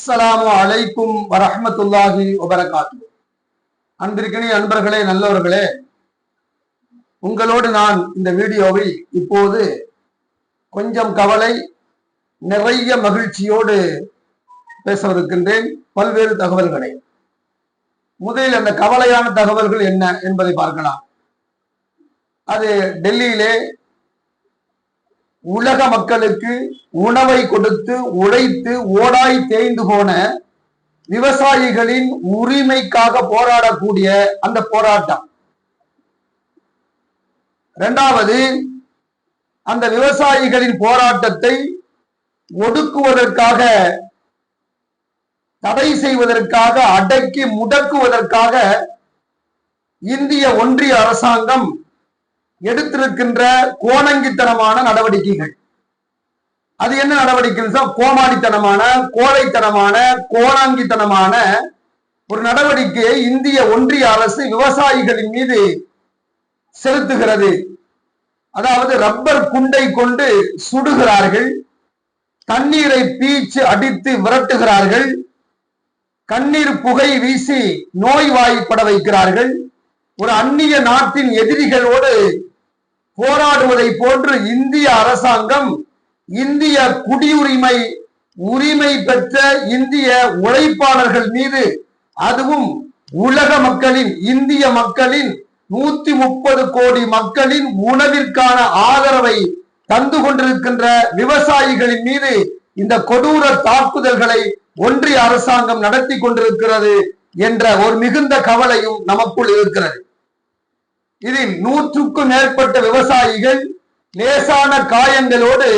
அஸ்ஸலாமு அலைக்கும் வரஹமத்துல்லாஹி வபரகாத்து அன்பிற்கினிய அன்பர்களே நல்லவர்களே உங்களோடு நான் இந்த வீடியோவை இப்போது கொஞ்சம் கவலை நிறைய மகிழ்ச்சியோடு பேசவிருக்கின்றேன் பல்வேறு தகவல்களை. முதலில் அந்த கவலையான தகவல்கள் என்ன என்பதை பார்க்கலாம். அது டெல்லியிலே உலக மக்களுக்கு உணவை கொடுத்து உழைத்து ஓடாய் தேய்ந்து போன விவசாயிகளின் உரிமைக்காக போராடக்கூடிய அந்த போராட்டம். இரண்டாவது அந்த விவசாயிகளின் போராட்டத்தை ஒடுக்குவதற்காக தடை செய்வதற்காக அடக்கி முடக்குவதற்காக இந்திய ஒன்றிய அரசாங்கம் எடுத்திருக்கின்ற கோணங்கித்தனமான நடவடிக்கைகள். அது என்ன நடவடிக்கை கோமாளித்தனமான கோழைத்தனமான கோணாங்கித்தனமான ஒரு நடவடிக்கையை இந்திய ஒன்றிய அரசு விவசாயிகளின் மீது செலுத்துகிறது. அதாவது ரப்பர் குண்டை கொண்டு சுடுகிறார்கள் தண்ணீரை பீச்சு அடித்து விரட்டுகிறார்கள் கண்ணீர் புகை வீசி நோய்வாய்ப்பட வைக்கிறார்கள் ஒரு அந்நிய நாட்டின் எதிரிகளோடு போராடுவதை போன்று இந்திய அரசாங்கம் இந்திய குடியுரிமை உரிமை பெற்ற இந்திய உழைப்பாளர்கள் மீது அதுவும் உலக மக்களின் இந்திய மக்களின் நூத்தி முப்பது கோடி மக்களின் உணவிற்கான ஆதரவை தந்து கொண்டிருக்கின்ற விவசாயிகளின் மீது இந்த கொடூர தாக்குதல்களை ஒன்றிய அரசாங்கம் நடத்தி கொண்டிருக்கிறது என்ற ஒரு மிகுந்த கவலையும் நமக்குள் இருக்கிறது. இதில் நூற்றுக்கும் மேற்பட்ட விவசாயிகள் லேசான காயங்களோடு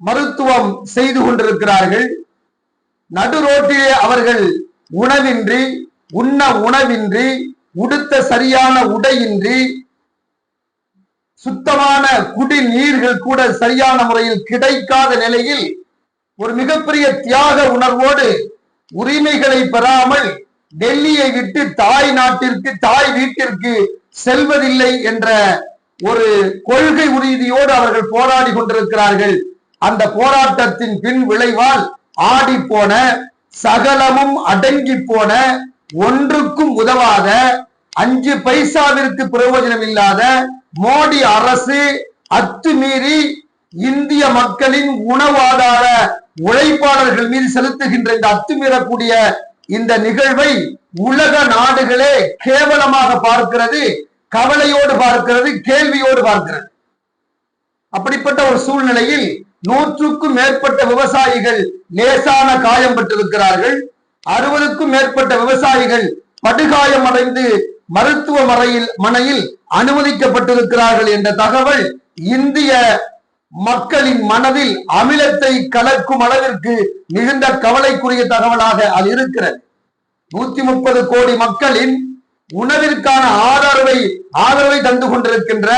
மருத்துவம் செய்து கொண்டிருக்கிறார்கள். நடு ரோட்டிலே அவர்கள் உணவின்றி உண்ண உணவின்றி உடுத்த சரியான உடையின்றி சுத்தமான குடிநீர்கள் கூட சரியான முறையில் கிடைக்காத நிலையில் ஒரு மிகப்பெரிய தியாக உணர்வோடு உரிமைகளை பெறாமல் டெல்லியை விட்டு தாய் நாட்டிற்கு தாய் வீட்டிற்கு செல்வதில்லை என்ற ஒரு கொள்கை உறுதியோடு அவர்கள் போராடி கொண்டிருக்கிறார்கள். அந்த போராட்டத்தின் பின் விளைவால் ஆடி போன சகலமும் அடங்கி போன ஒன்றுக்கும் உதவாத அஞ்சு பைசாவிற்கு பிரயோஜனம் இல்லாத மோடி அரசு அத்துமீறி இந்திய மக்களின் உணவாதார உழைப்பாளர்கள் மீது செலுத்துகின்ற இந்த அத்துமீறக்கூடிய இந்த நிகழ்வை உலக நாடுகளே கேவலமாக பார்க்கிறது கவலையோடு பார்க்கிறது கேள்வியோடு பார்க்கிறது. அப்படிப்பட்ட ஒரு சூழ்நிலையில் நூற்றுக்கும் மேற்பட்ட விவசாயிகள் லேசான காயம் பெற்றிருக்கிறார்கள். அறுபதுக்கும் மேற்பட்ட விவசாயிகள் படுகாயம் அடைந்து மருத்துவ மனையில் அனுமதிக்கப்பட்டிருக்கிறார்கள் என்ற தகவல் இந்திய மக்களின் மனதில் அமிலத்தை கலக்கும் அளவிற்கு மிகுந்த கவலைக்குரிய தகவலாக அது இருக்கிறது. நூத்தி முப்பது கோடி மக்களின் உணவிற்கான ஆதரவை ஆதரவை தந்து கொண்டிருக்கின்ற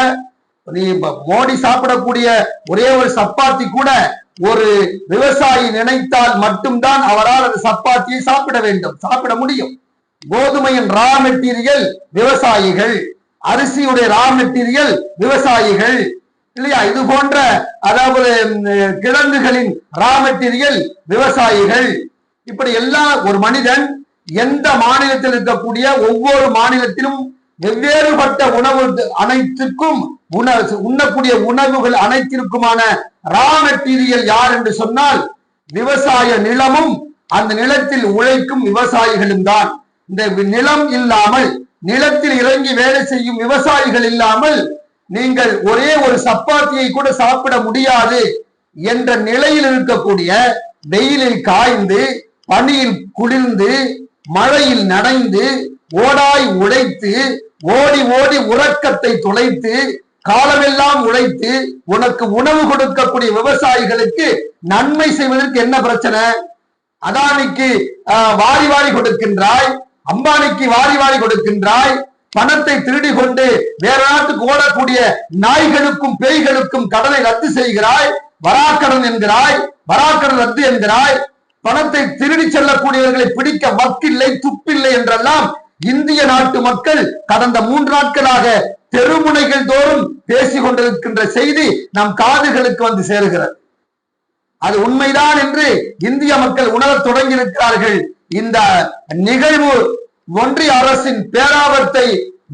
நீ மோடி சாப்பிடக்கூடிய ஒரே ஒரு சப்பாத்தி கூட ஒரு விவசாயி நினைத்தால் மட்டும்தான் அவரால் அந்த சப்பாத்தியை சாப்பிட வேண்டும் சாப்பிட முடியும். கோதுமையின் ரா மெட்டீரியல் விவசாயிகள் அரிசியுடைய ரா மெட்டீரியல் விவசாயிகள். இல்லையா? இது போன்ற அதாவது கிழங்குகளின் ரா மெட்டீரியல் விவசாயிகள். இப்படி எல்லா ஒரு மனிதன் எந்த மாநிலத்தில் இருக்கக்கூடிய ஒவ்வொரு மாநிலத்திலும் வெவ்வேறுபட்ட உணவு அனைத்திற்கும் உண்ணக்கூடிய உணவுகள் அனைத்திற்குமான ரா மெட்டீரியல் யார் என்று சொன்னால் விவசாய நிலமும் அந்த நிலத்தில் உழைக்கும் விவசாயிகளும் தான். இந்த நிலம் இல்லாமல் நிலத்தில் இறங்கி வேலை செய்யும் விவசாயிகள் இல்லாமல் நீங்கள் ஒரே ஒரு சப்பாத்தியை கூட சாப்பிட முடியாது என்ற நிலையில் இருக்கக்கூடிய வெயிலில் காய்ந்து பனியில் குளிர்ந்து மழையில் நனைந்து ஓடாய் உழைத்து ஓடி ஓடி உறக்கத்தை துளைத்து காலமெல்லாம் உழைத்து உனக்கு உணவு கொடுக்கக்கூடிய விவசாயிகளுக்கு நன்மை செய்வதற்கு என்ன பிரச்சனை? அதானிக்கு வாரி வாரி கொடுக்கின்றாய் அம்பானிக்கு வாரி வாரி கொடுக்கின்றாய் பணத்தை திருடி கொண்டு வேற நாட்டுக்கு ஓடக்கூடிய நாய்களுக்கும் பேய்களுக்கும் கடனை ரத்து செய்கிறாய். வராக்கடன் என்கிறாய். வராக்கடன் ரத்து என்கிறாய். பணத்தை திருடி செல்லக்கூடியவர்களை பிடிக்க வக்கில்லை துப்பில்லை என்றெல்லாம் இந்திய நாட்டு மக்கள் கடந்த மூன்று நாட்களாக தெருமுனைகள் தோறும் பேசிக் கொண்டிருக்கின்ற செய்தி நம் காதுகளுக்கு வந்து சேருகிறது. அது உண்மைதான் என்று இந்திய மக்கள் உணரத் தொடங்கி இருக்கிறார்கள் இந்த நிகழ்வு ஒன்றிய அரசின் பேராபத்தை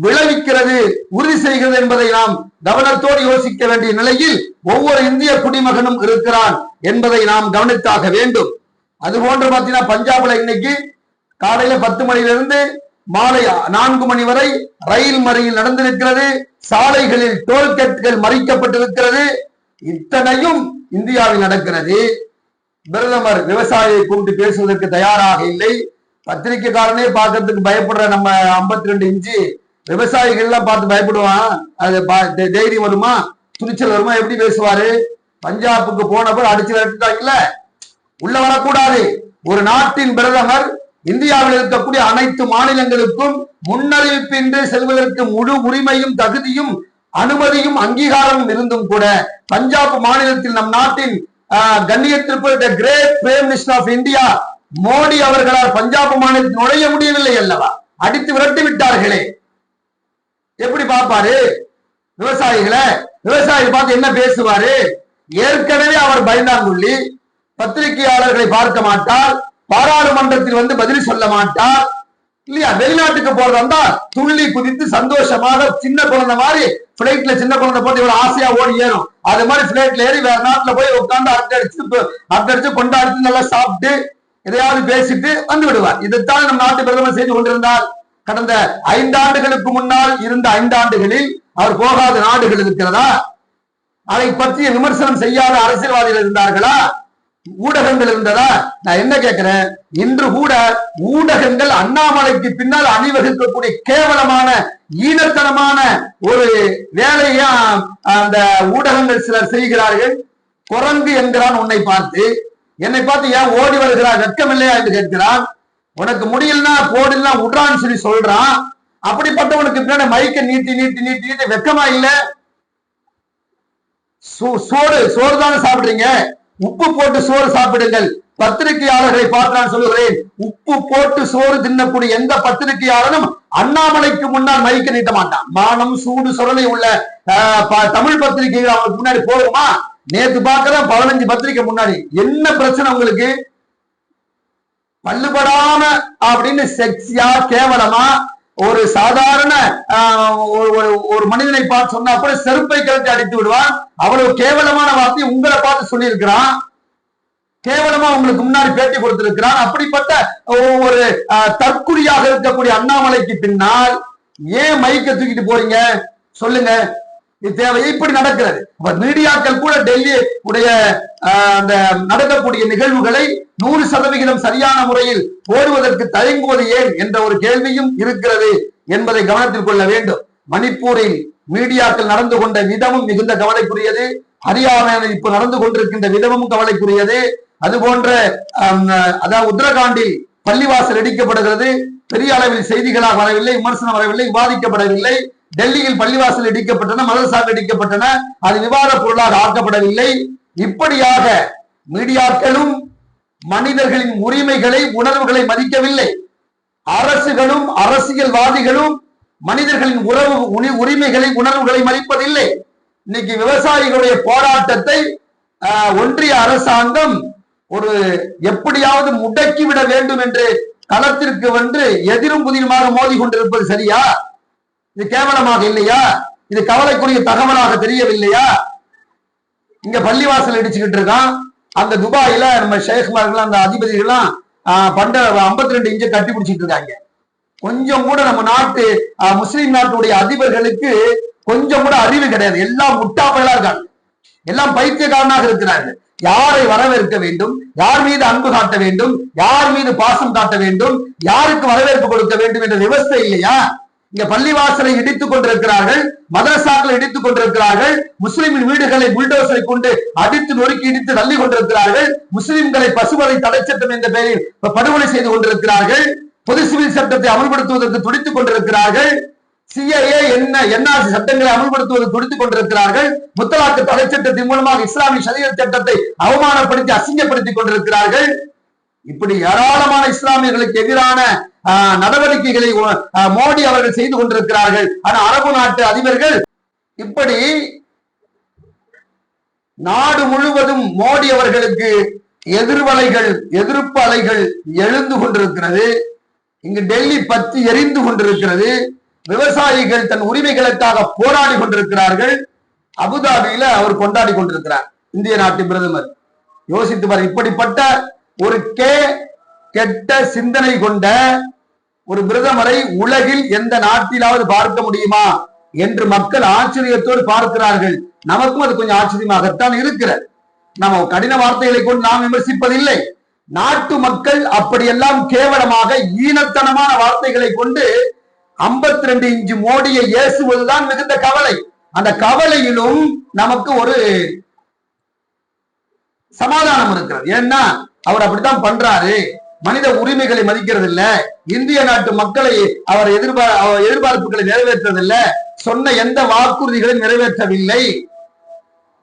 விளைவிக்கிறது உறுதி செய்கிறது என்பதை நாம் கவனத்தோடு யோசிக்க வேண்டிய நிலையில் ஒவ்வொரு இந்திய குடிமகனும் இருக்கிறான் என்பதை நாம் கவனித்தாக வேண்டும். அது போன்று பார்த்தீங்கன்னா பஞ்சாப்ல இன்னைக்கு காலையில பத்து மணியிலிருந்து மாலை நான்கு மணி வரை ரயில் மறியல் நடந்திருக்கிறது. சாலைகளில் டோல்கேட்டுகள் மறிக்கப்பட்டிருக்கிறது. இத்தனையும் இந்தியாவில் நடக்கிறது. பிரதமர் விவசாயியை கூப்பிட்டு பேசுவதற்கு தயாராக இல்லை. பத்திரிக்கைக்காரனே பார்க்கறதுக்கு பயப்படுற நம்ம 52 ரெண்டு இன்ச்சு விவசாயிகள் எல்லாம் பார்த்து பயப்படுவான். அது பா- தைரியம் வருமா? துணிச்சல் வருமா? எப்படி பேசுவாரு? பஞ்சாபுக்கு போனப்ப அடிச்சு விரட்டுட்டாங்கல்ல? உள்ள வரக்கூடாது. ஒரு நாட்டின் பிரதமர் இந்தியாவில் இருக்கக்கூடிய அனைத்து மாநிலங்களுக்கும் முன்னறிவிப்பின்றி செல்வதற்கு முழு உரிமையும் தகுதியும் அனுமதியும் அங்கீகாரமும் இருந்தும் கூட பஞ்சாப் மாநிலத்தில் நம் நாட்டின் ஆஹ், கண்ணியத்திற்கு great prime minister of India Modi அவர்களால் பஞ்சாப் மாநிலத்தில் நுழைய முடியவில்லை அல்லவா? அடித்து விரட்டி விட்டார்களே. எப்படி பார்ப்பாரு? விவசாயிகளை விவசாயி பார்த்து என்ன பேசுவாரு? ஏற்கனவே அவர் பயந்தாங்குள்ளி பத்திரிகையாளர்களை பார்க்க மாட்டார் பாராளுமன்றத்தில் வந்து பதில் சொல்ல மாட்டார். இல்லையா? வெளிநாட்டுக்கு போறதா துள்ளி குதித்து சந்தோஷமாக சின்ன குழந்தை மாதிரி பிளைட்ல சின்ன குழந்தை போட்டு இவ்வளவு ஆசையா ஓடி ஏறும். அது மாதிரி பிளைட்ல ஏறி வேற நாட்டுல போய் உட்காந்து அட்டடிச்சு அட்டடிச்சு கொண்டாடிச்சு நல்லா சாப்பிட்டு எதையாவது பேசிட்டு வந்து விடுவார். இதைத்தான் நம் நாட்டு பிரதமர் செய்து கொண்டிருந்தார். கடந்த ஐந்தாண்டுகளுக்கு முன்னால் இருந்த ஐந்தாண்டுகளில் அவர் போகாத நாடுகள் இருக்கிறதா? அதை பற்றிய விமர்சனம் செய்யாத அரசியல்வாதிகள் இருந்தார்களா? ஊடகங்கள் இருந்ததா? நான் என்ன கேட்கிறேன்? இன்று கூட ஊடகங்கள் அண்ணாமலைக்கு பின்னால் அணிவகுக்கக்கூடிய கேவலமான ஈனத்தனமான ஒரு வேலையா அந்த ஊடகங்கள் சிலர் செய்கிறார்கள். குரங்கு என்கிறான் உன்னை பார்த்து. என்னை பார்த்து ஏன் ஓடி வருகிறார் வெட்கம் இல்லையா என்று கேட்கிறான். உனக்கு முடியலன்னா போடலாம் விடுறான்னு சொல்லி சொல்றான். அப்படிப்பட்டவனுக்கு பின்னாடி மைக்க நீட்டி நீட்டி நீட்டி நீட்டி வெக்கமா இல்ல? சோ- சோறு சோறு தானே சாப்பிடுறீங்க? உப்பு போட்டு சோறு சாப்பிடுங்கள். பத்திரிகையாளர்களை பார்த்தான் சொல்லுகிறேன். உப்பு போட்டு சோறு தின்னக்கூடிய எந்த பத்திரிகையாளனும் அண்ணாமலைக்கு முன்னால் மைக்க நீட்ட மாட்டான். மானம் சூடு சுரலை உள்ள ஆஹ், தமிழ் பத்திரிகைகள் அவனுக்கு முன்னாடி போகுமா? நேத்து பார்க்கலாம் பதினஞ்சு பத்திரிக்கை முன்னாடி. என்ன பிரச்சனை உங்களுக்கு? பல்லுபடாம அப்படின்னு செக்ஸியா கேவலமா ஒரு சாதாரண ஆஹ், ஒரு- ஒரு- ஒரு மனிதனை பார்த்து சொன்னா கூட செருப்பை கழட்டி அடித்து விடுவான் அவ்வளவு கேவலமான வார்த்தையை உங்களை பார்த்து சொல்லியிருக்கிறான். கேவலமா உங்களுக்கு முன்னாடி பேட்டி கொடுத்திருக்கிறான். அப்படிப்பட்ட ஒரு தற்குறியாக இருக்கக்கூடிய அண்ணாமலைக்கு பின்னால் ஏன் மைக்க தூக்கிட்டு போறீங்க? சொல்லுங்க. இது தேவை இப்படி நடக்கிறது. அப்ப மீடியாக்கள் கூட டெல்லி உடைய அந்த நடக்கக்கூடிய நிகழ்வுகளை நூறு சதவிகிதம் சரியான முறையில் போடுவதற்கு தயங்குவது ஏன் என்ற ஒரு கேள்வியும் இருக்கிறது என்பதை கவனத்தில் கொள்ள வேண்டும். மணிப்பூரில் மீடியாக்கள் நடந்து கொண்ட விதமும் மிகுந்த கவலைக்குரியது. ஹரியானாவில் இப்ப நடந்து கொண்டிருக்கின்ற விதமும் கவலைக்குரியது. அது போன்ற அதாவது உத்தரகாண்டில் பள்ளிவாசல் இடிக்கப்படுகிறது. பெரிய அளவில் செய்திகளாக வரவில்லை விமர்சனம் வரவில்லை விவாதிக்கப்படவில்லை. டெல்லியில் பள்ளிவாசல் இடிக்கப்பட்டன மதரசாக இடிக்கப்பட்டன அது விவாத பொருளாக ஆக்கப்படவில்லை. இப்படியாக மீடியாக்களும் மனிதர்களின் உரிமைகளை உணர்வுகளை மதிக்கவில்லை. அரசுகளும் அரசியல்வாதிகளும் மனிதர்களின் உறவு உரிமைகளை உணர்வுகளை மதிப்பதில்லை. இன்னைக்கு விவசாயிகளுடைய போராட்டத்தை ஆஹ், ஒன்றிய அரசாங்கம் ஒரு எப்படியாவது முடக்கிவிட வேண்டும் என்று களத்திற்கு வந்து எதிரும் புதிருமாக மோதி கொண்டிருப்பது சரியா? இது கேவலமாக இல்லையா? இது கவலைக்குரிய தகவலாக தெரியவில்லையா? இங்க பள்ளிவாசல் இடிச்சுக்கிட்டு இருக்கான். அந்த துபாயில நம்ம ஷேக்மார்கள் அந்த அதிபதிகள்லாம் பண்ட 52 ரெண்டு இன்ச்சை கட்டி பிடிச்சிட்டு இருக்காங்க. கொஞ்சம் கூட நம்ம நாட்டு ஆஹ், நாட்டுடைய அதிபர்களுக்கு கொஞ்சம் கூட அறிவு கிடையாது. எல்லாம் முட்டாப்பைகளா இருக்காங்க. எல்லாம் பைத்தியக்காரனாக இருக்கிறார்கள். யாரை வரவேற்க வேண்டும்? யார் மீது அன்பு காட்ட வேண்டும்? யார் மீது பாசம் காட்ட வேண்டும்? யாருக்கு வரவேற்பு கொடுக்க வேண்டும் என்ற விவஸ்தை இல்லையா? இங்க பள்ளிவாசலை இடித்துக் கொண்டிருக்கிறார்கள் மதரசாக்களை இடித்துக் கொண்டிருக்கிறார்கள் முஸ்லிமின் வீடுகளை புல்டோசரை கொண்டு அடித்து நொறுக்கி இடித்து தள்ளி கொண்டிருக்கிறார்கள் முஸ்லிம்களை பசுவதை தடை சட்டம் என்ற பெயரில் படுகொலை செய்து கொண்டிருக்கிறார்கள் பொது சிவில் சட்டத்தை அமல்படுத்துவதற்கு துடித்துக் கொண்டிருக்கிறார்கள் சிஐஏ என்ன என்ஆர்சி சட்டங்களை அமல்படுத்துவது துடித்துக் கொண்டிருக்கிறார்கள் முத்தலாக்கு தடை சட்டத்தின் மூலமாக இஸ்லாமிய சரிய சட்டத்தை அவமானப்படுத்தி அசிங்கப்படுத்திக் கொண்டிருக்கிறார்கள் இப்படி ஏராளமான இஸ்லாமியர்களுக்கு எதிரான நடவடிக்கைகளை மோடி அவர்கள் செய்து கொண்டிருக்கிறார்கள். ஆனா அரபு நாட்டு அதிபர்கள் இப்படி நாடு முழுவதும் மோடி அவர்களுக்கு எதிர்வலைகள் எதிர்ப்பு அலைகள் எழுந்து கொண்டிருக்கிறது. இங்கு டெல்லி பத்தி எரிந்து கொண்டிருக்கிறது. விவசாயிகள் தன் உரிமைகளுக்காக போராடி கொண்டிருக்கிறார்கள். அபுதாபியில அவர் கொண்டாடி கொண்டிருக்கிறார் இந்திய நாட்டு பிரதமர். யோசித்து பாரு இப்படிப்பட்ட ஒரு கே கெட்ட சிந்தனை கொண்ட ஒரு பிரதமரை உலகில் எந்த நாட்டிலாவது பார்க்க முடியுமா என்று மக்கள் ஆச்சரியத்தோடு பார்க்கிறார்கள். நமக்கும் அது கொஞ்சம் ஆச்சரியமாகத்தான் இருக்கிறது. நம்ம கடின வார்த்தைகளை கொண்டு நாம் விமர்சிப்பதில்லை. நாட்டு மக்கள் அப்படியெல்லாம் கேவலமாக ஈனத்தனமான வார்த்தைகளை கொண்டு 52 ரெண்டு இன்ச்சு மோடியை ஏசுவதுதான் மிகுந்த கவலை. அந்த கவலையிலும் நமக்கு ஒரு சமாதானம் இருக்கிறது. ஏன்னா அவர் அப்படித்தான் பண்றாரு. மனித உரிமைகளை மதிக்கிறது இல்ல இந்திய நாட்டு மக்களை அவர் எதிர்பார் அவர் எதிர்பார்ப்புகளை நிறைவேற்றதில்ல சொன்ன எந்த வாக்குறுதிகளையும் நிறைவேற்றவில்லை.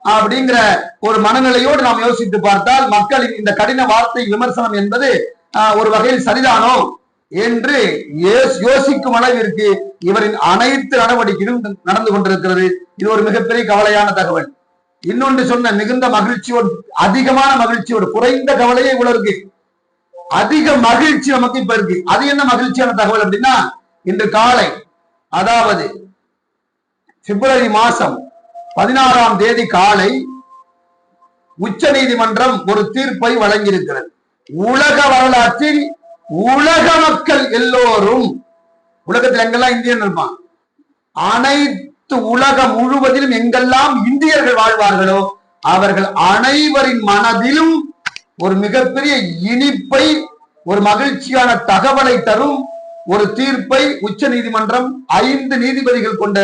அப்படிங்கிற ஒரு மனநிலையோடு நாம் யோசித்து பார்த்தால் மக்களின் இந்த கடின வார்த்தை விமர்சனம் என்பது ஆஹ், ஒரு வகையில் சரிதானோ என்று யோசிக்கும் அளவிற்கு இவரின் அனைத்து நடவடிக்கைகளும் நடந்து கொண்டிருக்கிறது. இது ஒரு மிகப்பெரிய கவலையான தகவல். இன்னொன்று சொன்ன மிகுந்த மகிழ்ச்சியோடு அதிகமான மகிழ்ச்சியோடு குறைந்த கவலையே இவ்வளவு இருக்கு. அதிக மகிழ்ச்சி நமக்கு இப்ப இருக்கு. அது என்ன மகிழ்ச்சியான தகவல் அப்படின்னா இன்று காலை அதாவது பிப்ரவரி மாசம் பதினாறாம் தேதி காலை உச்ச நீதிமன்றம் ஒரு தீர்ப்பை வழங்கியிருக்கிறது. உலக வரலாற்றில் உலக மக்கள் எல்லோரும் உலகத்தில் எங்கெல்லாம் இந்தியன் இருப்பான்? அனைத்து உலகம் முழுவதிலும் எங்கெல்லாம் இந்தியர்கள் வாழ்வார்களோ அவர்கள் அனைவரின் மனதிலும் ஒரு மிகப்பெரிய இனிப்பை ஒரு மகிழ்ச்சியான தகவலை தரும் ஒரு தீர்ப்பை உச்ச நீதிமன்றம் ஐந்து நீதிபதிகள் கொண்ட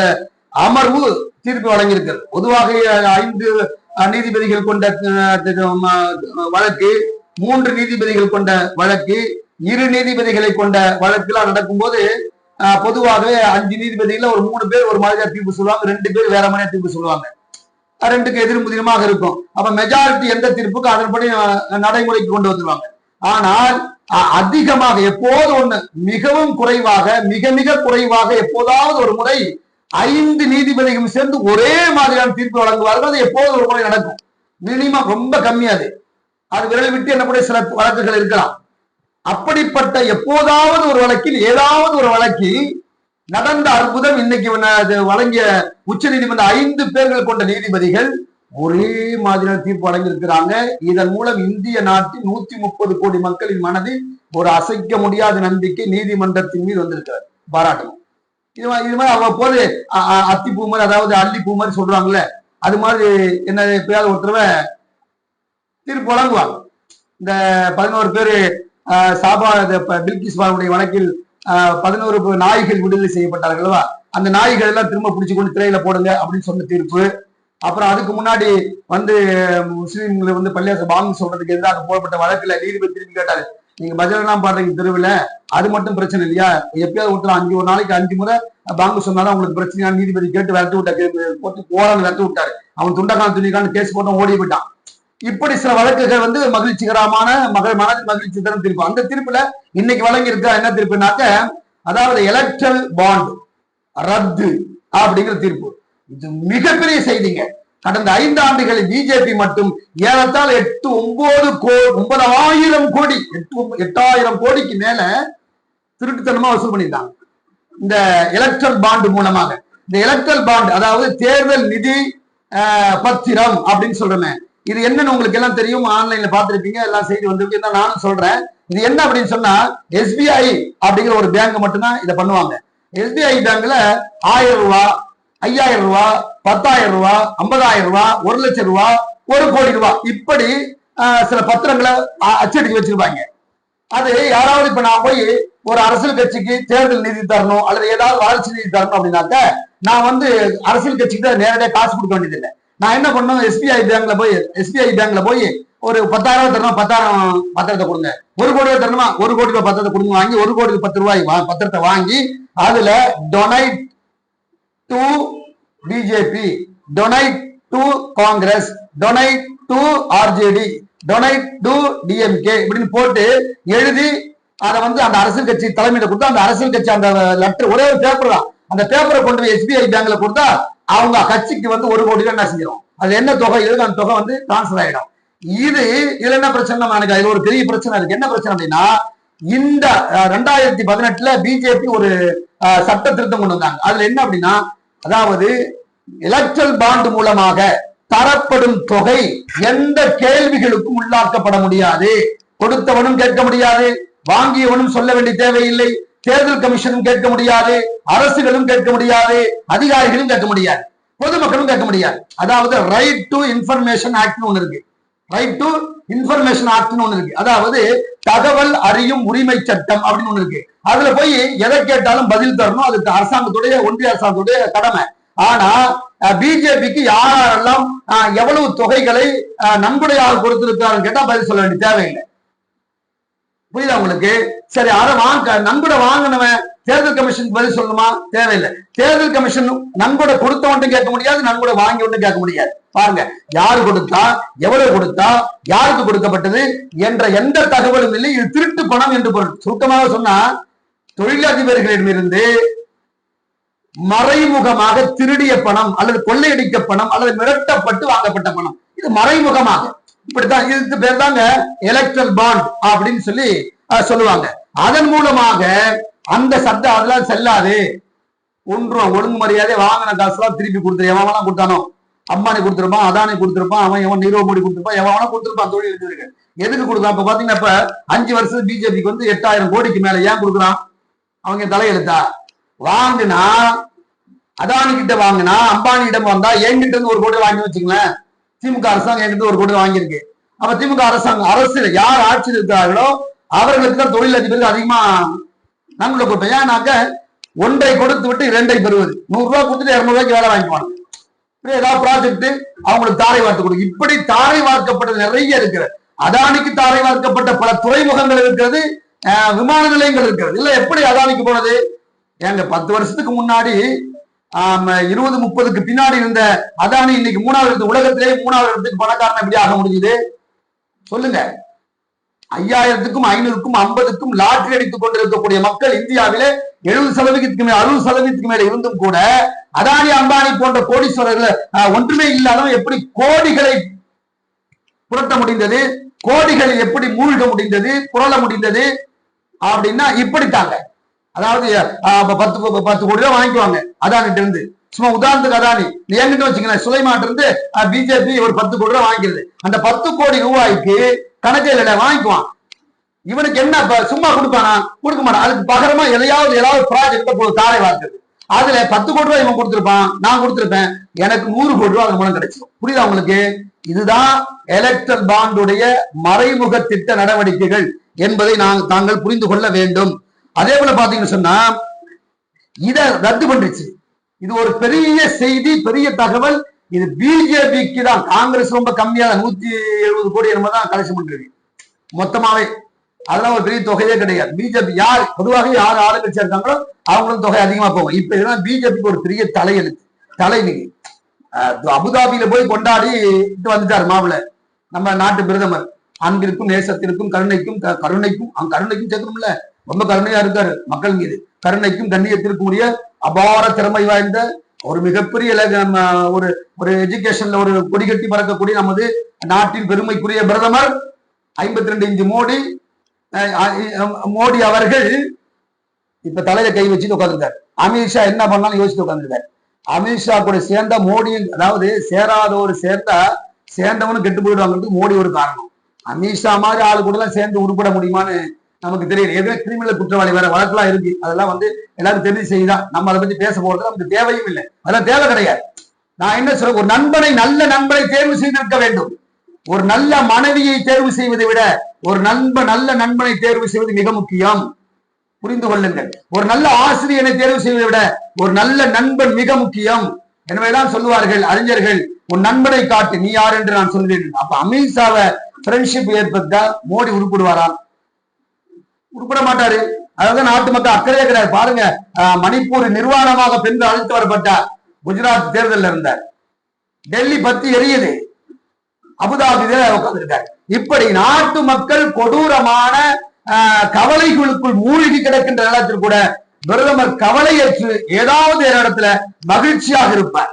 அமர்வு தீர்ப்பு வழங்கியிருக்கிறது. பொதுவாக ஐந்து அஹ், நீதிபதிகள் கொண்ட வழக்கு மூன்று நீதிபதிகள் கொண்ட வழக்கு இரு நீதிபதிகளை கொண்ட வழக்குலாம் நடக்கும்போது பொதுவாகவே அஞ்சு நீதிபதிகள ஒரு மூணு பேர் ஒரு மாதிரியா தீர்ப்பு சொல்லுவாங்க ரெண்டு பேர் வேற மாதிரியா தீர்ப்பு சொல்லுவாங்க. ரெண்டுக்கு எதிர்முதிரமாக இருக்கும். அப்ப மெஜாரிட்டி எந்த தீர்ப்புக்கு அதன்படி நடைமுறைக்கு கொண்டு வந்துருவாங்க. ஆனால் அதிகமாக எப்போது ஒண்ணு மிகவும் குறைவாக மிக மிக குறைவாக எப்போதாவது ஒரு முறை ஐந்து நீதிபதிகளும் சேர்ந்து ஒரே மாதிரியான தீர்ப்பு வழங்குவார்கள். அது எப்போது ஒரு முறை நடக்கும். மினிமம் ரொம்ப கம்மியாது. அது அது விரல் விட்டு என்னக்கூடிய சில வழக்குகள் இருக்கலாம். அப்படிப்பட்ட எப்போதாவது ஒரு வழக்கில் ஏதாவது ஒரு வழக்கில் நடந்த அற்புதம் இன்னைக்கு அது வழங்கிய உச்ச நீதிமன்ற ஐந்து பேர்கள் கொண்ட நீதிபதிகள் ஒரே மாதிரியான தீர்ப்பு வழங்கியிருக்கிறாங்க. இதன் மூலம் இந்திய நாட்டின் நூத்தி முப்பது கோடி மக்களின் மனதில் ஒரு அசைக்க முடியாத நம்பிக்கை நீதிமன்றத்தின் மீது வந்திருக்கிறார் பாராட்டணும் இது இது மாதிரி அவ்வப்போது அ- அ- அத்திப்பூ மாதிரி அதாவது அல்லிப்பூ மாதிரி சொல்றாங்கல்ல அது மாதிரி என்ன எப்பயாவது ஒருத்தரவை தீர்ப்பு வழங்குவாங்க. இந்த பதினோரு பேரு சாபா பில்கிஸ் பானுடைய வழக்கில் பதினோரு நாய்கள் விடுதலை செய்யப்பட்டார்கள் அல்லவா? அந்த நாய்கள் எல்லாம் திரும்ப பிடிச்சு கொண்டு திரையில போடுங்க அப்படின்னு சொன்ன தீர்ப்பு. அப்புறம் அதுக்கு முன்னாடி வந்து முஸ்லீம்களை வந்து பள்ளியாச பாங்கு சொல்றதுக்கு எதிராக போடப்பட்ட வழக்குல நீதிபதி திரும்பி கேட்டாரு. நீங்க பஜனைலாம் பாடுறீங்க தெருவில் அது மட்டும் பிரச்சனை இல்லையா? எப்பயாவது ஒருத்தர் அஞ்சு ஒரு நாளைக்கு அஞ்சு முறை பாங்கு சொன்னாலும் உங்களுக்கு பிரச்சனையா? நீதிபதி கேட்டு விரட்டி விட்டா போட்டு போறான்னு விரட்டி விட்டாரு. அவன் துண்டக்கான துணிக்கான கேஸ் போட்டு ஓடி போயிட்டான். இப்படி சில வழக்குகள் வந்து மகிழ்ச்சிகரமான மகள் மன மகிழ்ச்சி தரும் தீர்ப்பு. அந்த தீர்ப்புல இன்னைக்கு வழங்கியிருக்க என்ன தீர்ப்புனாக்க அதாவது எலக்ட்ரல் பாண்ட் ரத்து அப்படிங்கிற தீர்ப்பு. இது மிகப்பெரிய செய்திங்க. கடந்த ஐந்து ஆண்டுகளில் பிஜேபி மட்டும் ஏறத்தால் எட்டு ஒன்பது கோ ஒன்பதாயிரம் கோடி எட்டு எட்டாயிரம் கோடிக்கு மேல திருட்டுத்தனமா வசூல் பண்ணியிருந்தாங்க இந்த எலக்ட்ரல் பாண்ட் மூலமாக. இந்த எலக்ட்ரல் பாண்ட் அதாவது தேர்தல் நிதி பத்திரம் அப்படின்னு சொல்றேன் இது என்னன்னு உங்களுக்கு எல்லாம் தெரியும் ஆன்லைன்ல பாத்துருப்பீங்க எல்லாம் செய்தி வந்திருக்கு. தான் நானும் சொல்றேன். இது என்ன அப்படின்னு சொன்னா எஸ்பிஐ அப்படிங்கிற ஒரு பேங்க் மட்டும்தான் இதை பண்ணுவாங்க. எஸ்பிஐ பேங்க்ல ஆயிரம் ரூபா ஐயாயிரம் ரூபா பத்தாயிரம் ரூபா ஐம்பதாயிரம் ரூபா ஒரு லட்சம் ரூபா ஒரு கோடி ரூபா இப்படி சில பத்திரங்களை அச்சடிக்க வச்சிருப்பாங்க. அது யாராவது இப்ப நான் போய் ஒரு அரசியல் கட்சிக்கு தேர்தல் நிதி தரணும் அல்லது ஏதாவது வளர்ச்சி நிதி தரணும் அப்படின்னாக்க நான் வந்து அரசியல் கட்சிக்கு தான் நேரடியாக காசு கொடுக்க வேண்டியதில்லை. நான் என்ன பண்ணணும்? எஸ்பிஐ பேங்க்ல போய் எஸ்பிஐ பேங்க்ல போய் ஒரு பத்தாயிரம் ரூபாய் தரணும் பத்தாயிரம் பத்திரத்தை கொடுங்க. ஒரு கோடி ரூபாய் தரணுமா? ஒரு கோடி ரூபாய் பத்திரத்தை கொடுங்க. வாங்கி ஒரு கோடி பத்து ரூபாய் பத்திரத்தை வாங்கி அதுல donate to BJP donate to Congress donate to RJD donate to DMK இப்படின்னு போட்டு எழுதி அதை வந்து அந்த அரசியல் கட்சி தலைமையில கொடுத்தா அந்த அரசியல் கட்சி அந்த லெட்டர் ஒரே ஒரு பேப்பர் தான். அந்த பேப்பரை கொண்டு போய் எஸ்பிஐ பேங்க்ல கொடுத்தா அவங்க கட்சிக்கு வந்து ஒரு கோடி ரூபாய் என்ன செஞ்சிடும் அது என்ன தொகை? இருக்கு அந்த தொகை வந்து டிரான்ஸ்ஃபர் ஆயிடும். இது இதுல என்ன பிரச்சனை எனக்கு அதுல ஒரு பெரிய பிரச்சனை இருக்கு. என்ன பிரச்சனை அப்படின்னா இந்த ரெண்டாயிரத்தி பதினெட்டுல பிஜேபி ஒரு சட்ட திருத்தம் கொண்டு வந்தாங்க. அதுல என்ன அப்படின்னா அதாவது எலக்ட்ரல் பாண்ட் மூலமாக தரப்படும் தொகை எந்த கேள்விகளுக்கும் உள்ளாக்கப்பட முடியாது. கொடுத்தவனும் கேட்க முடியாது. வாங்கியவனும் சொல்ல வேண்டிய தேவையில்லை. தேர்தல் கமிஷனும் கேட்க முடியாது அரசுகளும் கேட்க முடியாது அதிகாரிகளும் கேட்க முடியாது பொதுமக்களும் கேட்க முடியாது. அதாவது ரைட் டு இன்ஃபர்மேஷன் ஆக்ட்னு ஒண்ணு இருக்கு. ரைட் டு இன்ஃபர்மேஷன் ஆக்ட்னு ஒண்ணு இருக்கு. அதாவது தகவல் அறியும் உரிமை சட்டம் அப்படின்னு ஒண்ணு இருக்கு. அதுல போய் எதை கேட்டாலும் பதில் தரணும். அதுக்கு அரசாங்கத்துடைய ஒன்றிய அரசாங்கத்துடைய கடமை. ஆனா பிஜேபிக்கு யாரெல்லாம் எவ்வளவு தொகைகளை நன்கொடையாக கொடுத்திருக்காருன்னு கேட்டா பதில் சொல்ல வேண்டிய தேவையில்லை. புரியுதா உங்களுக்கு? சரி அதை வாங்க நண்பட வாங்கினவன் தேர்தல் கமிஷன் பதில் சொல்லணுமா? தேவையில்லை. தேர்தல் கமிஷன் நன்கொடை கொடுத்தவன்ட்டும் கேட்க முடியாது நண்பட வாங்கி ஒன்றும் கேட்க முடியாது. பாருங்க யாரு கொடுத்தா எவ்வளவு கொடுத்தா யாருக்கு கொடுக்கப்பட்டது என்ற எந்த தகவலும் இல்லை. இது திருட்டு பணம் என்று பொருள். சுருக்கமாக சொன்னா தொழிலதிபர்களிடமிருந்து மறைமுகமாக திருடிய பணம் அல்லது கொள்ளையடிக்க பணம் அல்லது மிரட்டப்பட்டு வாங்கப்பட்ட பணம். இது மறைமுகமாக. இப்படித்தான் இதுக்கு பேர் தாங்க எலக்ட்ரல் பாண்ட் அப்படின்னு சொல்லி சொல்லுவாங்க. அதன் மூலமாக அந்த சட்டம் அதெல்லாம் செல்லாது. ஒன்றும் ஒழுங்கு மரியாதை வாங்கின காசுலாம் திருப்பி கொடுத்துரு. எவன் கொடுத்தானோ. அம்பானி கொடுத்துருப்பான் அதானி கொடுத்துருப்பான் அவன் எவன் நீரவ் மோடி கொடுத்துருப்பான் எவன் கொடுத்துருப்பான் தொழில் இருக்கு எதுக்கு கொடுக்குறான் இப்ப பாத்தீங்கன்னா இப்ப அஞ்சு வருஷம் பிஜேபிக்கு வந்து எட்டாயிரம் கோடிக்கு மேல ஏன் கொடுக்குறான்? அவங்க தலையெழுத்தா? வாங்கினா அதானி கிட்ட வாங்கினா அம்பானி இடம் வந்தா என்கிட்ட இருந்து ஒரு கோடி வாங்கி வச்சுங்களேன் திமுக அரசாங்கம் எங்கிட்ட ஒரு கோடி வாங்கியிருக்கு. அப்ப திமுக அரசாங்கம் அரசு யார் ஆட்சியில் இருக்கிறார்களோ அவர்களுக்கு தான் தொழில் அதிபருக்கு அதிகமா நன்கொடை கொடுப்பேன் ஏன்னாக்க ஒன்றை கொடுத்து விட்டு இரண்டை பெறுவது. நூறு ரூபாய் கொடுத்துட்டு இருநூறு ரூபாய்க்கு வேலை வாங்கிப்பாங்க ஏதாவது ப்ராஜெக்ட் அவங்களுக்கு தாரை வார்த்து கொடுக்கும் இப்படி தாரை வார்க்கப்பட்டது நிறைய இருக்கிறது. அதானிக்கு தாரை வார்க்கப்பட்ட பல துறைமுகங்கள் இருக்கிறது அஹ், விமான நிலையங்கள் இருக்கிறது. இல்ல எப்படி அதானிக்கு போனது? ஏங்க பத்து வருஷத்துக்கு முன்னாடி இருபது முப்பதுக்கு பின்னாடி இருந்த அதானி இன்னைக்கு மூணாவது இடத்து உலகத்திலேயே மூணாவது இடத்துக்கு பணக்காரன் எப்படி ஆக முடியுது சொல்லுங்க. ஐயாயிரத்துக்கும் ஐநூறுக்கும் ஐம்பதுக்கும் லாட்டரி அடித்துக் கொண்டிருக்கக்கூடிய மக்கள் இந்தியாவிலே எழுபது சதவீதத்துக்கு மேல அறுபது சதவீதத்துக்கு மேல இருந்தும் கூட அதானி அம்பானி போன்ற கோடீஸ்வரர்கள் ஒன்றுமே இல்லாதவன் எப்படி கோடிகளை புரட்ட முடிந்தது? கோடிகளை எப்படி மூழ்க முடிந்தது? புரள முடிந்தது? அப்படின்னா இப்படித்தாங்க. அதாவது பத்து பத்து- கோடி ரூபாய் வாங்கிக்குவாங்க. அதானிட்ட இருந்து. சும்மா உதாரணத்துக்கு அதானி. நீ என்கிட்ட வச்சுங்களேன் சுலைமாட்ட இருந்து பிஜேபி ஒரு பத்து கோடி ரூபாய் வாங்கிக்கிறது. அந்த பத்து கோடி ரூபாய்க்கு கணக்கே இல்லை வாங்கிக்குவான். இவனுக்கு என்ன சும்மா கொடுப்பானா? கொடுக்க மாட்டான். அதுக்கு பகரமா எதையாவது ஏதாவது ப்ராஜெக்ட் போது தாரை வார்த்தது அதுல பத்து கோடி ரூபாய் இவன் கொடுத்திருப்பான். நான் கொடுத்திருப்பேன். எனக்கு நூறு கோடி ரூபாய் அது மூலம் கிடைச்சிடும் புரியுதா உங்களுக்கு? இதுதான் எலக்ட்ரல் பாண்டுடைய மறைமுக திட்ட நடவடிக்கைகள் என்பதை நான் தாங்கள் புரிந்து கொள்ள வேண்டும். அதே போல பாத்தீங்கன்னு சொன்னா இத ரத்து பண்ணிருச்சு இது ஒரு பெரிய செய்தி பெரிய தகவல். இது பிஜேபிக்கு தான் காங்கிரஸ் ரொம்ப கம்மியா நூத்தி எழுபது கோடி என்னமோ தான் கலெக்ஷன் பண்றது. மொத்தமாவே. அதெல்லாம் ஒரு பெரிய தொகையே கிடையாது. பிஜேபி யார் பொதுவாக யார் ஆளுங்கட்சியா இருக்காங்களோ அவங்களும் தொகை அதிகமா போகும். இப்ப இதெல்லாம் பிஜேபிக்கு ஒரு பெரிய தலையெழுத்து தலைநிலை அபுதாபியில போய் கொண்டாடி இட்டு வந்துட்டாரு மாவுல நம்ம நாட்டு பிரதமர். அன்பிற்கும் நேசத்திற்கும் கருணைக்கும் க- கருணைக்கும் அவன் கருணைக்கும் சேர்க்கணும்ல. ரொம்ப கருணையா இருக்காரு மக்கள் மீது. கருணைக்கும் கண்ணியத்திற்கும் உரிய அபார திறமை வாய்ந்த ஒரு மிகப்பெரிய நம்ம ஒரு ஒரு எஜுகேஷன்ல ஒரு கொடி கட்டி பறக்கக்கூடிய நமது நாட்டின் பெருமைக்குரிய பிரதமர் ஐம்பத்தி ரெண்டு இஞ்சு மோடி அஹ் மோடி அவர்கள் இப்ப தலையில கை வச்சுட்டு உட்காந்துருக்காரு அமித்ஷா என்ன பண்ணாலும் யோசிச்சு உட்காந்துருக்காரு அமித்ஷா கூட சேர்ந்தா மோடி அதாவது சேராதவர் சேர்ந்தா சேர்ந்தவனும் கெட்டு போயிடுவாங்கிறது மோடி ஒரு காரணம். அமித்ஷா மாதிரி ஆளு கூட எல்லாம் சேர்ந்து உருப்பட முடியுமான்னு நமக்கு தெரியல ஏற்கனவே கிரிமினல் குற்றவாளி வேற வழக்கெல்லாம் இருக்கு. அதெல்லாம் வந்து எல்லாரும் தெரிஞ்சு செய்யுதான் நம்ம அதை பத்தி பேச போறது நமக்கு தேவையும் இல்லை. அதெல்லாம் தேவை கிடையாது. நான் என்ன சொல்ல ஒரு நண்பனை நல்ல நண்பனை தேர்வு செய்திருக்க வேண்டும். ஒரு நல்ல மனைவியை தேர்வு செய்வதை விட ஒரு நண்பன் நல்ல நண்பனை தேர்வு செய்வது மிக முக்கியம். புரிந்து கொள்ளுங்கள். ஒரு நல்ல ஆசிரியனை தேர்வு செய்வதை விட ஒரு நல்ல நண்பன் மிக முக்கியம். எனவேதான் சொல்லுவார்கள் அறிஞர்கள் உன் நண்பனை காட்டு நீ யார்? என்று நான் சொல்வேன். அப்ப அமித்ஷாவை ஃப்ரெண்ட்ஷிப் ஏற்பட்டா மோடி உருப்பிடுவாரா உருப்பிட மாட்டாரு அதாவது நாட்டு மக்கள் அக்கறையே கிடையாது. பாருங்க மணிப்பூர் நிர்வாணமாக பெண்கள் அழைத்து வரப்பட்டார். குஜராத் தேர்தலில் இருந்தார். டெல்லி பத்தி எரியுது. அபுதாபி உட்கார்ந்துருக்காரு. இப்படி நாட்டு மக்கள் கொடூரமான கவலைகளுக்குள் மூழ்கி கிடக்கின்ற நேரத்தில் கூட பிரதமர் கவலையற்று ஏதாவது ஒரு இடத்துல மகிழ்ச்சியாக இருப்பார்.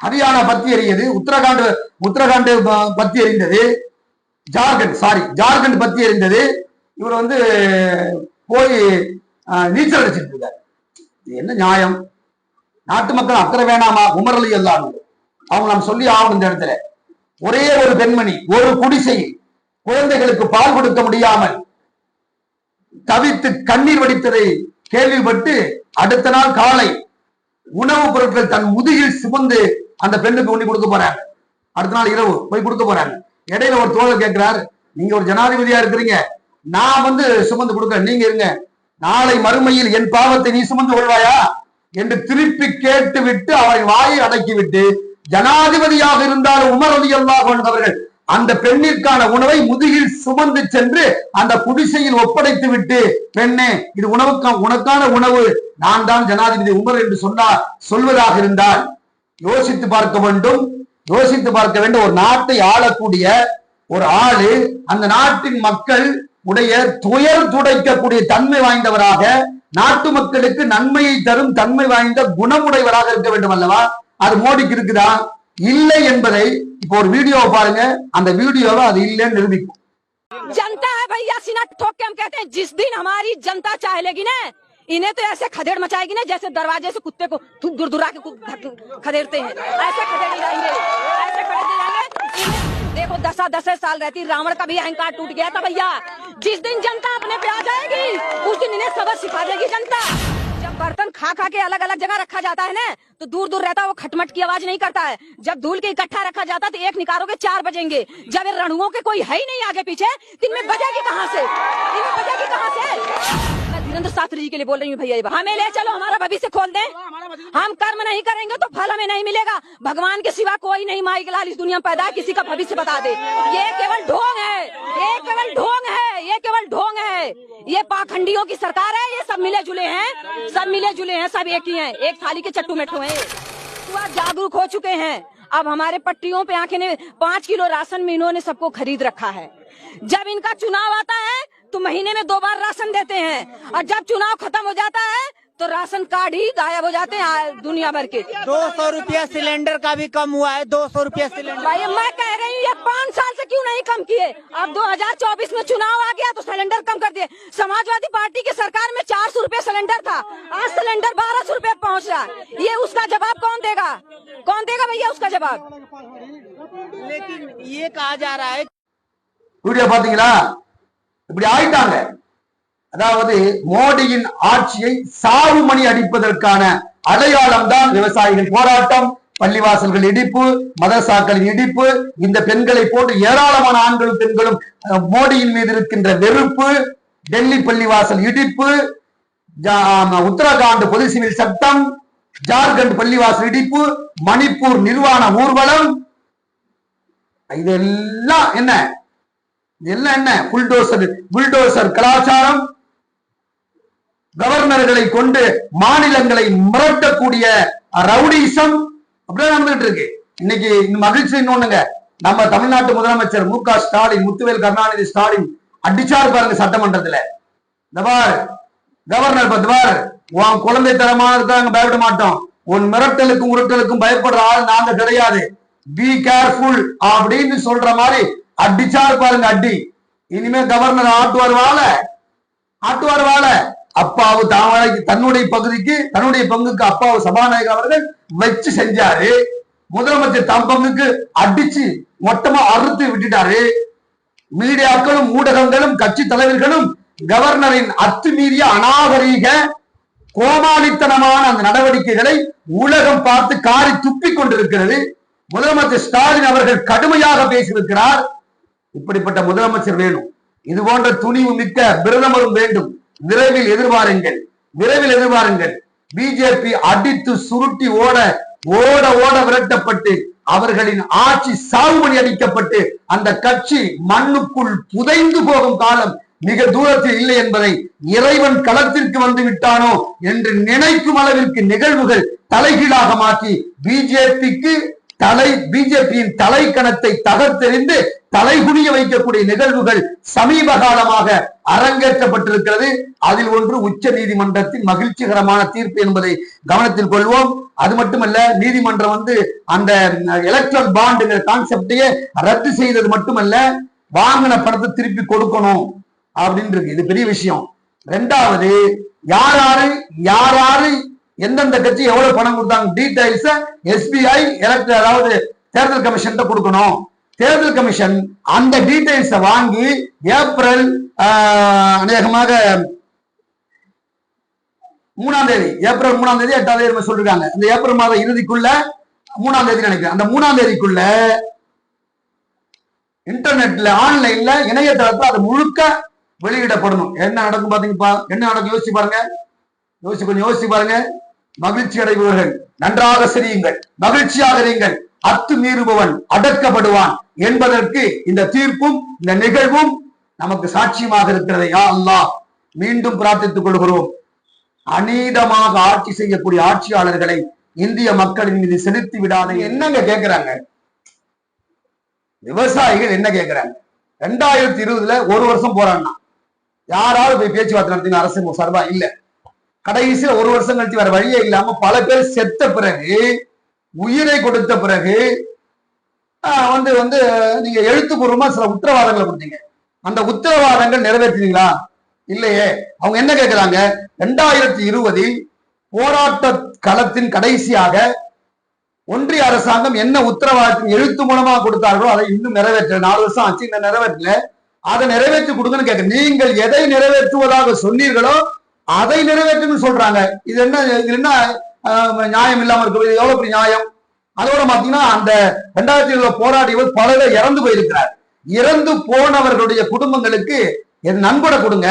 ஹரியானா பத்தி எரியுது. உத்தரகாண்ட் உத்தரகாண்ட் பத்தி எரிந்தது. ஜார்க்கண்ட் சாரி ஜார்க்கண்ட் பத்தி எரிந்தது. இவர் வந்து போய் நீச்சல் அடிச்சிட்டு இருக்காரு இது என்ன நியாயம்? நாட்டு மக்கள் அக்கறை வேணாமா? உமரலி எல்லாம். அவங்க நாம் சொல்லி ஆகணும் இந்த இடத்துல. ஒரே ஒரு பெண்மணி ஒரு குடிசையில் குழந்தைகளுக்கு பால் கொடுக்க முடியாமல் தவித்து கண்ணீர் வடித்ததை கேள்விப்பட்டு அடுத்த நாள் காலை உணவுப் பொருட்கள் தன் முதுகில் சுமந்து அந்த பெண்ணுக்கு உண்ணி கொடுக்க போறாங்க. அடுத்த நாள் இரவு போய் கொடுக்க போறாங்க. இடையில ஒரு தோழர் கேட்கிறார் நீங்க ஒரு ஜனாதிபதியா இருக்கிறீங்க. நான் வந்து சுமந்து கொடுக்க நீங்க இருங்க. நாளை மறுமையில் என் பாவத்தை நீ சுமந்து கொள்வாயா? என்று திருப்பி கேட்டு விட்டு அவரை வாயை அடக்கிவிட்டு ஜனாதிபதியாக இருந்தால் உமர் அலி அல்லாஹ் அவர்கள் அந்த பெண்ணிற்கான உணவை முதுகில் சுமந்து சென்று அந்த குடிசையில் ஒப்படைத்து விட்டு பெண்ணே இது உணவுக்கா உனக்கான உணவு. நான் தான் ஜனாதிபதி உமர் என்று சொன்னார் சொல்வதாக இருந்தால் யோசித்து பார்க்க வேண்டும். யோசித்து பார்க்க வேண்டும். ஒரு நாட்டை ஆளக்கூடிய ஒரு ஆளு அந்த நாட்டின் மக்கள் உடைய துயர் துடைக்கக்கூடிய தன்மை வாய்ந்தவராக நாட்டு மக்களுக்கு நன்மையை தரும் தன்மை வாய்ந்த குணமுடையவராக இருக்க வேண்டும் அல்லவா அது மோடிக்கு இருக்குதா இல்லை என்பதை இப்போ ஒரு வீடியோவை பாருங்க அந்த வீடியோவை அது இல்லைன்னு நிரூபிக்கும் जनता है भैया सीना ठोक के हम कहते हैं जिस दिन हमारी जनता चाह लेगी ना इन्हें तो ऐसे खदेड़ मचाएगी ना जैसे दरवाजे से कुत्ते को दूर दूरा के खदेड़ते हैं। ऐसे खदेड़े जाएँगे। ऐसे खदेड़ जाएँगे। देखो दसा दस साल रहती, रावण का भी अहंकार टूट गया था भैया। जिस दिन जनता अपने पे आ जाएगी, उस दिन इन्हें सबक सिखा देगी जनता। जब बर्तन खा खा के अलग अलग जगह रखा जाता है ना तो दूर दूर रहता है, वो खटमट की आवाज़ नहीं करता है। जब धूल के इकट्ठा रखा जाता तो एक निकारोगे चार बजेंगे। जब रणुओं के कोई है ही नहीं आगे पीछे तो इनमें बजेगी कहाँ से? इनमें बजेगी कहाँ से? मैं शास्त्री जी के लिए बोल रही हूँ भैया हमें ले चलो हमारा भविष्य खोल दे। हम कर्म नहीं करेंगे तो फल हमें नहीं मिलेगा। भगवान के सिवा कोई नहीं माई लाल इस दुनिया में पैदा है किसी का भविष्य बता दे। ये केवल ढोंग है ये केवल ढोंग है ये केवल ढोंग है। ये पाखंडियों की सरकार है ये सब मिले जुले हैं सब मिले जुले हैं सब एक ही हैं। एक थाली के चट्टू मेठू हैं। तो जागरूक हो चुके हैं। अब हमारे पट्टियों पे आँखें ने पाँच किलो राशन में इन्होंने सबको खरीद रखा है। जब इनका चुनाव आता है तो महीने में दो बार राशन देते हैं। और जब चुनाव खत्म हो जाता है तो राशन कार्ड ही गायब हो जाते हैं दुनिया भर के। दो सौ रूपया सिलेंडर का भी कम हुआ है दो सौ रूपया सिलेंडर। भाई मैं कह रही हूँ ये पाँच साल से क्यों नहीं कम किए? अब 2024 में चुनाव आ गया तो सिलेंडर कम कर दिए। समाजवादी पार्टी की सरकार में चार सौ रूपया सिलेंडर था आज सिलेंडर बारह सौ रूपया पहुँच रहा ये उसका जवाब कौन देगा? कौन देगा भैया उसका जवाब? लेकिन ये कहा जा रहा है இப்படி ஆயிட்டாங்க. அதாவது மோடியின் ஆட்சியை சாவு மணி அடிப்பதற்கான அடையாளம் தான் விவசாயிகள் போராட்டம் பள்ளிவாசல்கள் இடிப்பு மதரசாக்களின் இடிப்பு இந்த பெண்களை போன்று ஏராளமான ஆண்களும் பெண்களும் மோடியின் மீது இருக்கின்ற வெறுப்பு டெல்லி பள்ளிவாசல் இடிப்பு உத்தரகாண்ட் பொது சிவில் சட்டம் ஜார்க்கண்ட் பள்ளிவாசல் இடிப்பு மணிப்பூர் நிர்வாண ஊர்வலம் இதெல்லாம் என்ன? எல்லாம் என்ன? புல்டோசர் புல்டோசர் கலாச்சாரம் கவர்னர்களை கொண்டு மாநிலங்களை மிரட்டக்கூடிய ரவுடிசம் அப்படியே நடந்துட்டு இருக்கு. இன்னைக்கு மகிழ்ச்சி இன்னொன்னுங்க. நம்ம தமிழ்நாட்டு முதலமைச்சர் மு க ஸ்டாலின் முத்துவேல் கருணாநிதி ஸ்டாலின் அடிச்சார் பாருங்க சட்டமன்றத்துல. தபார் கவர்னர் இப்ப உன் குழந்தை தரமானதுக்கு நாங்க பயப்பட மாட்டோம். உன் மிரட்டலுக்கும் உருட்டலுக்கும் பயப்படுற ஆள் நாங்க கிடையாது. பி கேர்ஃபுல் அப்படின்னு சொல்ற மாதிரி அடிச்சாரு பாருங்க அடி. இனிமே கவர்னர் ஆட்டுவார் வாழ. ஆட்டுவார் வாழ. அப்பாவு தாமரைக்கு தன்னுடைய பகுதிக்கு தன்னுடைய பங்குக்கு அப்பாவு சபாநாயகர் அவர்கள் வச்சு செஞ்சாரு. முதலமைச்சர் தம் பங்குக்கு அடிச்சு மொத்தமா அறுத்து விட்டுட்டாரு. மீடியாக்களும் ஊடகங்களும் கட்சி தலைவர்களும் கவர்னரின் அத்துமீறிய அநாகரீக கோமாளித்தனமான அந்த நடவடிக்கைகளை உலகம் பார்த்து காரி துப்பி கொண்டிருக்கிறது. முதலமைச்சர் ஸ்டாலின் அவர்கள் கடுமையாக பேசியிருக்கிறார். இப்படிப்பட்ட முதலமைச்சர் வேணும். இது போன்ற துணிவு மிக்க பிரதமரும் வேண்டும். விரைவில் எதிர்பாருங்கள். விரைவில் எதிர்பாருங்கள். பிஜேபி அடித்து சுருட்டி ஓட ஓட ஓட விரட்டப்பட்டு அவர்களின் ஆட்சி சாகுபடி அடிக்கப்பட்டு அந்த கட்சி மண்ணுக்குள் புதைந்து போகும் காலம் மிக தூரத்தில் இல்லை என்பதை இறைவன் களத்திற்கு வந்து விட்டானோ என்று நினைக்கும் அளவிற்கு நிகழ்வுகள் தலைகீழாக மாற்றி பிஜேபிக்கு தலை பிஜேபியின் தலைக்கணத்தை தகர்த்தெறிந்து தலைகுனிய வைக்கக்கூடிய நிகழ்வுகள் சமீப காலமாக அரங்கேற்றப்பட்டிருக்கிறது. அதில் ஒன்று உச்ச நீதிமன்றத்தின் மகிழ்ச்சிகரமான தீர்ப்பு என்பதை கவனத்தில் கொள்வோம். அது மட்டுமல்ல நீதிமன்றம் வந்து அந்த எலக்ட்ரல் பாண்டுங்கிற கான்செப்டையே ரத்து செய்தது மட்டுமல்ல வாங்கின பணத்தை திருப்பி கொடுக்கணும் அப்படின்னு இருக்கு இது பெரிய விஷயம். ரெண்டாவது யார் யாரு யார் யாரு எந்தெந்த கட்சி எவ்வளவு பணம் கொடுத்தாங்க? டீடைல்ஸ் எஸ்பிஐ எலக்ட் அதாவது தேர்தல் கமிஷன் கொடுக்கணும். தேர்தல் கமிஷன் அந்த டீடைல்ஸ வாங்கி ஏப்ரல் அநேகமாக மூணாம் தேதி ஏப்ரல் மூணாம் தேதி எட்டாம் தேதி சொல்லிருக்காங்க. அந்த ஏப்ரல் மாத இறுதிக்குள்ள மூணாம் தேதி நினைக்கிறேன். அந்த மூணாம் தேதிக்குள்ள இன்டர்நெட்ல ஆன்லைன்ல இணையதளத்துல அது முழுக்க வெளியிடப்படணும். என்ன நடக்கும் பாத்தீங்கப்பா? என்ன நடக்கும்? யோசிச்சு பாருங்க. யோசிச்சு கொஞ்சம் யோசிச்சு பாருங்க. மகிழ்ச்சி அடைபவர்கள் நன்றாக சிரியுங்கள். மகிழ்ச்சியாக நீங்கள் அத்து மீறுபவன் அடக்கப்படுவான் என்பதற்கு இந்த தீர்ப்பும் இந்த நிகழ்வும் நமக்கு சாட்சியமாக இருக்கிறது. யா அல்லா மீண்டும் பிரார்த்தித்துக் கொள்கிறோம். அநீதமாக ஆட்சி செய்யக்கூடிய ஆட்சியாளர்களை இந்திய மக்களின் மீது செலுத்தி விடாத. என்னங்க கேட்கிறாங்க விவசாயிகள் என்ன கேட்கிறாங்க ரெண்டாயிரத்தி இருபதுல ஒரு வருஷம் போறான்னா யாராவது போய் பேச்சுவார்த்தை நடத்தின அரசு சார்பா? இல்ல. கடைசியில ஒரு வருஷம் கழிச்சு வேற வழியே இல்லாம பல பேர் செத்த பிறகு உயிரை கொடுத்த பிறகு வந்து வந்து நீங்க எழுத்துப்பூர்வமா சில உத்தரவாதங்களை கொடுத்தீங்க. அந்த உத்தரவாதங்கள் நிறைவேற்றினீங்களா? இல்லையே. அவங்க என்ன கேட்கிறாங்க ரெண்டாயிரத்தி இருபதில் போராட்ட களத்தின் கடைசியாக ஒன்றிய அரசாங்கம் என்ன உத்தரவாதத்தின் எழுத்து மூலமா கொடுத்தார்களோ அதை இன்னும் நிறைவேற்ற நாலு வருஷம் ஆச்சு இன்னும் நிறைவேற்றல. அதை நிறைவேற்றி கொடுங்கன்னு கேட்க நீங்கள் எதை நிறைவேற்றுவதாக சொன்னீர்களோ அதை நிறைவேற்றணும்னு சொல்றாங்க. இது என்ன இது என்ன நியாயம் இல்லாம இருக்கு. இது எவ்வளவு பெரிய நியாயம்? அதோட பாத்தீங்கன்னா அந்த ரெண்டாயிரத்தி இருபதுல போராடியவர் பல இறந்து போயிருக்கிறார். இறந்து போனவர்களுடைய குடும்பங்களுக்கு என் நன்கொடை கொடுங்க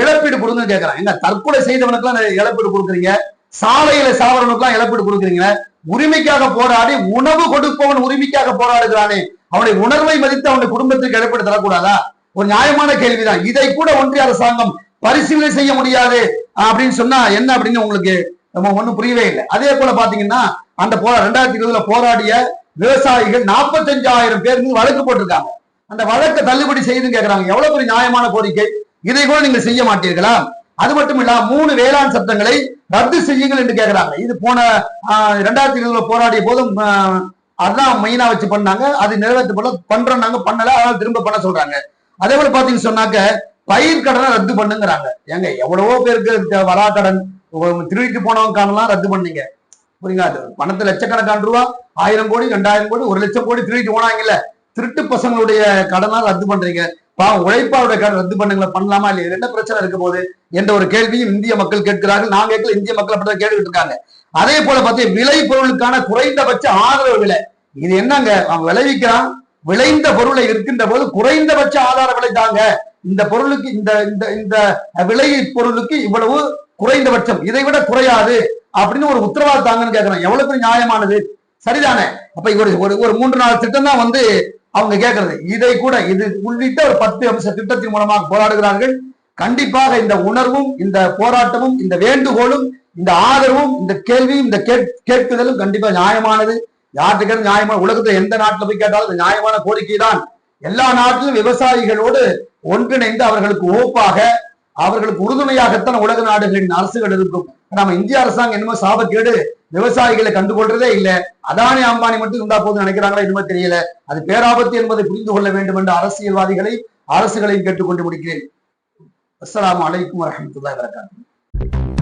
இழப்பீடு கொடுங்கன்னு கேட்கறாங்க எங்க தற்கொலை செய்தவனுக்குலாம் இழப்பீடு கொடுக்குறீங்க? சாலையில சாவரனுக்குலாம் இழப்பீடு கொடுக்குறீங்க உரிமைக்காக போராடி உணவு கொடுப்பவன் உரிமைக்காக போராடுகிறானே. அவனுடைய உணர்வை மதித்து அவனுடைய குடும்பத்துக்கு இழப்பீடு தரக்கூடாதா? ஒரு நியாயமான கேள்விதான். இதை கூட ஒன்றிய அரசாங்கம் பரிசீலனை செய்ய முடியாது. அப்படின்னு சொன்னா என்ன அப்படின்னு உங்களுக்கு நம்ம ஒண்ணும் புரியவே இல்லை. அதே போல பாத்தீங்கன்னா அந்த போரா ரெண்டாயிரத்தி இருபதுல போராடிய விவசாயிகள் நாற்பத்தஞ்சாயிரம் பேர் மீது வழக்கு போட்டிருக்காங்க. அந்த வழக்கை தள்ளுபடி செய்துன்னு கேக்குறாங்க. எவ்வளவு பெரிய நியாயமான கோரிக்கை? இதை கூட நீங்க செய்ய மாட்டீர்களா? அது மட்டும் இல்ல மூணு வேளாண் சட்டங்களை ரத்து செய்யுங்கள் என்று கேட்கிறாங்க இது போன ரெண்டாயிரத்தி இருபதுல போராடிய போதும் அதான் மெயினா வச்சு பண்ணாங்க. அது நிறைவேற்ற பண்றோம் பண்ணல அதனால திரும்ப பண்ண சொல்றாங்க. அதே போல பாத்தீங்கன்னு சொன்னாக்க பயிர் கடனை ரத்து பண்ணுங்கிறாங்க. ஏங்க எவ்வளவோ பேருக்கு இருக்க வரா கடன் திருடிட்டு போனவங்க கடன்லாம் ரத்து பண்ணீங்க. புரியுங்களா அது பணத்தை லட்சக்கணக்கான ரூபா ஆயிரம் கோடி ரெண்டாயிரம் கோடி ஒரு லட்சம் கோடி திருடிட்டு போனாங்கல்ல திருட்டு பசங்களுடைய கடனா ரத்து பண்றீங்க. பாவம் உழைப்பாளுடைய கடன் ரத்து பண்ணுங்களா பண்ணலாமா இல்லையா? என்ன பிரச்சனை இருக்க போது என்ற ஒரு கேள்வியும் இந்திய மக்கள் கேட்கிறார்கள். நான் கேட்கல இந்திய மக்கள் அப்படிதான் கேட்டுக்கிட்டு இருக்காங்க. அதே போல பார்த்தீங்க விளை பொருளுக்கான குறைந்தபட்ச ஆதரவு விலை. இது என்னங்க? அவன் விளைவிக்கிறான். விளைந்த பொருளை இருக்கின்ற போது குறைந்தபட்ச ஆதார விலை தாங்க. இந்த பொருளுக்கு இந்த இந்த இந்த விலை பொருளுக்கு இவ்வளவு குறைந்தபட்சம். இதை விட குறையாது அப்படின்னு ஒரு உத்தரவாதம் தாங்கன்னு கேட்கறான் எவ்வளவு பெரிய நியாயமானது? சரிதானே? அப்ப ஒரு ஒரு ஒரு மூன்று நாலு திட்டம் தான் வந்து அவங்க கேட்கறது. இதை கூட இது உள்ளிட்ட ஒரு பத்து அம்ச திட்டத்தின் மூலமாக போராடுகிறார்கள். கண்டிப்பாக இந்த உணர்வும் இந்த போராட்டமும் இந்த வேண்டுகோளும் இந்த ஆதரவும் இந்த கேள்வியும் இந்த கேட்- கேட்குதலும் கண்டிப்பா நியாயமானது. யார்கிட்ட நியாயமான உலகத்துல எந்த நாட்டுல போய் கேட்டாலும் நியாயமான கோரிக்கை தான் எல்லா நாட்டிலும் விவசாயிகளோடு ஒன்றிணைந்து அவர்களுக்கு ஓப்பாக அவர்களுக்கு உறுதுணையாகத்தான் உலக நாடுகளின் அரசுகள் இருக்கும். நம்ம இந்திய அரசாங்கம் என்னமோ சாபக்கேடு விவசாயிகளை கண்டுகொள்றதே இல்ல. அதானி அம்பானி மட்டும் இருந்தா போது நினைக்கிறாங்களா என்னமோ தெரியல. அது பேராபத்து என்பதை புரிந்து கொள்ள வேண்டும் என்று அரசியல்வாதிகளை அரசுகளையும் கேட்டுக்கொண்டு முடிக்கிறேன். அஸ்லாம் வலைக்கும் வரஹ்மத்துல்லாஹி வரகாத்து